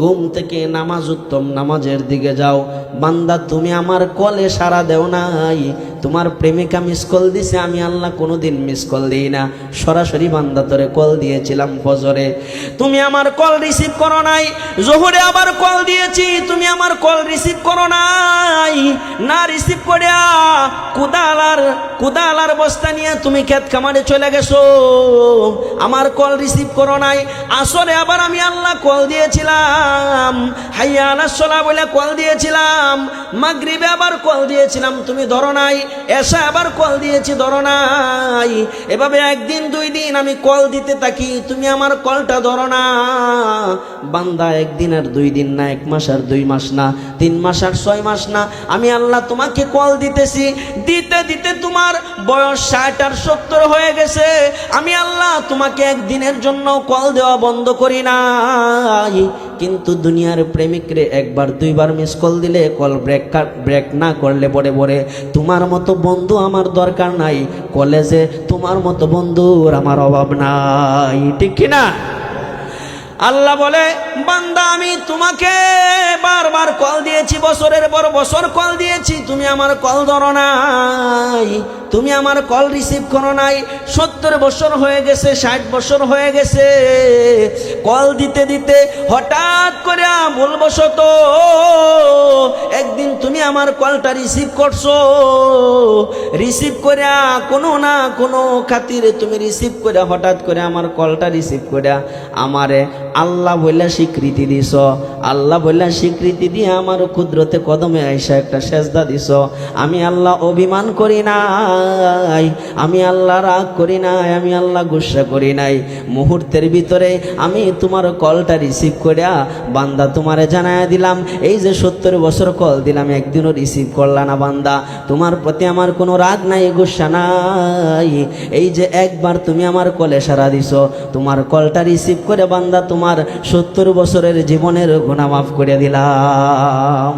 ঘুম থেকে নামাজ উত্তম নামাজের দিকে যাও। বান্দা, তুমি আমার কলে সারা দেও নাই। তোমার প্রেমিকা মিস কল দিছে, আমি আল্লাহ কোনো দিন মিস কল দিই না। সরাসরি বান্দা তোরে কল দিয়েছিলাম ফজরে। তুমি আমার কল রিসিভ করো নাই। জোহরে আবার কল দিয়েছি, তুমি আমার কল রিসিভ করো নাই। না রিসিভ করিয়া কুদালার কুদালার বস্তা নিয়ে তুমি ক্ষেত খামারে চলে গেছো। আমার কল রিসিভ করো নাই। আসরে আবার আমি আল্লাহ কল দিয়েছিলাম। হাইয়া আলাসলা বলে কল দিয়েছিলাম। মাগরিবে আবার কল দিয়েছিলাম, তুমি ধরো নাই। এসে আবার কল দিয়েছি, ধরো নাই। এভাবে একদিন, দুই দিন আমি কল দিতে থাকি, তুমি আমার কলটা ধরো না। বান্দা একদিন আর দুই দিন না, এক মাস আর দুই মাস না, তিন মাস আর ছয় মাস না। আমি আল্লাহ তোমাকে কল দিতেছি, দিতে দিতে তোমার বয়স ষাট আর সত্তর হয়ে গেছে। আমি আল্লাহ তোমাকে একদিনের জন্য কল দেওয়া বন্ধ করি নাই। কিন্তু দুনিয়ার প্রেমিকরে একবার, দুইবার মিস কল দিলে কল ব্রেক ব্রেক না করলে পরে পরে তোমার মতো বন্ধু আমার দরকার নাই। কলেজে তোমার মতো বন্ধুর আমার অভাব নাই। ঠিক কিনা? আল্লাহ বলে, বান্দা, আমি তোমাকে বারবার কল দিয়েছি, বছরের পর বছর কল দিয়েছি, তুমি আমার কল ধরো নাই, তুমি আমার কল রিসিভ করো নাই, সত্তর বছর হয়ে গেছে, ষাট বছর হয়ে গেছে, কল দিতে দিতে হঠাৎ করে ভুলবশত একদিন তুমি আমার কলটা রিসিভ করছ, রিসিভ করে কোনো না কোনো খাতিরে তুমি রিসিভ করে হঠাৎ করে আমার কলটা রিসিভ করে আমারে আল্লাহ বললে স্বীকৃতি দিছ। আল্লাহ বললে স্বীকৃতি দিয়ে আমার ক্ষুদ্রতে কদমে আইসা একটা সেজদা দিছ। আমি আল্লাহ অভিমান করি নাই, আমি আল্লাহ রাগ করি নাই, আমি আল্লাহ গুসা করি নাই। মুহূর্তের ভিতরে আমি তোমার কলটা রিসিভ করিয়া বান্দা তোমারে জানায় দিলাম। এই যে সত্তর বছর কল দিলাম, একদিনও রিসিভ করলা না বান্দা। তোমার প্রতি আমার কোনো রাগ নাই, গুসা নাই। এই যে একবার তুমি আমার কলে সারা দিছ, তোমার কলটা রিসিভ করে বান্দা তোমার সত্তর বছরের জীবনের গুণা মাফ করে দিলাম।